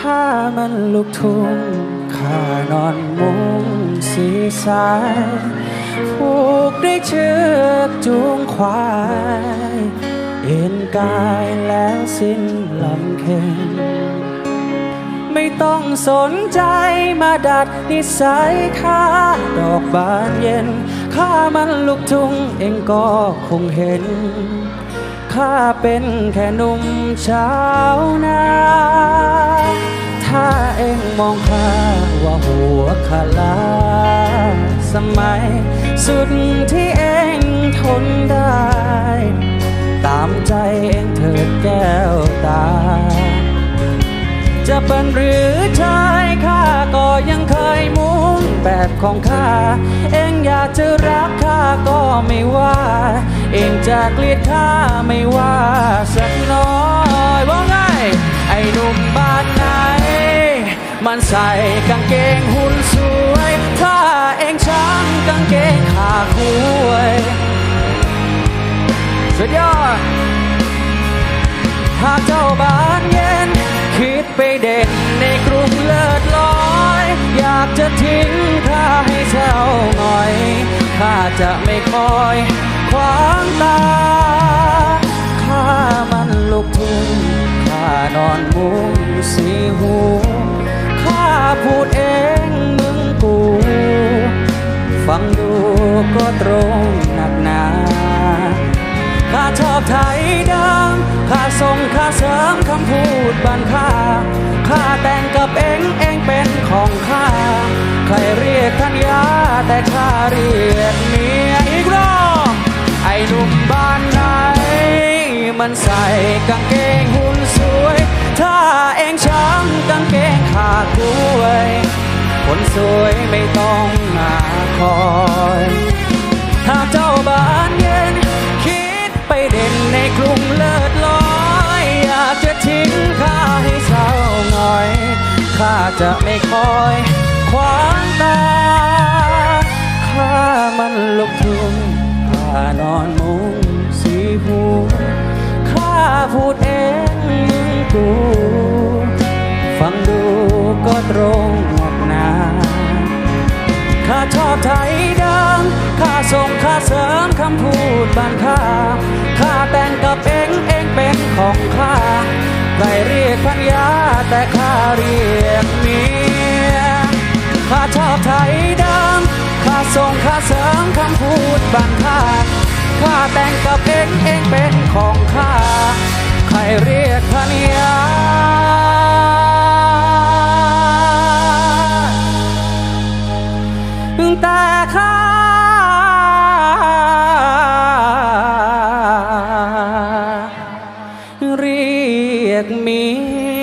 ข้ามันลูกทุ่งข้านอนมุงสีสายผูกด้วยเชือกจูงควาย เอ็นกายแล้วสิ้นลำเค็งไม่ต้องสนใจมาดัดนิสัยข้าดอกบานเย็นข้ามันลูกทุ่งเองก็คงเห็นข้าเป็นแค่หนุ่มชาวนา มองข้าว่าหัวขลาสมัย สุดที่เองทนได้ ตามใจเองเถิดแก้วตา จะเป็นหรือชายข้าก็ยังเคยมุ่งแบบของข้า เองอยากจะรักข้าก็ไม่ว่า เองจะเกลียดข้าไม่ว่าสักน้อย มันใส่กางเกงหุ่นสวย ถ้าเองช้างกางเกงขาคุยสุดยอดหากเจ้าบ้านเย็น คิดไปเด่นในกรุงเลิศลอย อยากจะทิ้งข้าให้เช่าหน่อยข้าจะไม่คอย พูดเองมึงกู ฟังดูก็ตรงหนักหนาข้าชอบไทยดิมข้าส่งข้าเสริมคำพูดบันค่าข้าแต่งกับเองเองเป็นของข้า ใครเรียกท่านยาแต่ข้าเรียกเมียอีกรอบไอ้หนุ่มบ้านไหนมันใส่กางเกง สวยไม่ต้องมาคอยถ้าเจ้าบ้านเย็น คิดไปเด่นในกรุงเลิศลอย อยากจะทิ้งข้าให้เศร้าหงอยข้าจะไม่คอยขวางตาข้ามันลูกทุ่งข้านอนมุงสีหูข้าพูดเองมึงกูฟังดู ไทยดิมข้าส่งข้าเสริมคำพูดบานข้าข้าแต่งกับเองเองเป็นของข้าใครเรียกพันยาแต่ข้าเรียกเมียข้าชอบไทยดิมข้าส่งข้าเสริมคำพูดบานข้าข้าแต่งกับเองเองเป็นของข้าใครเรียกพันยา me.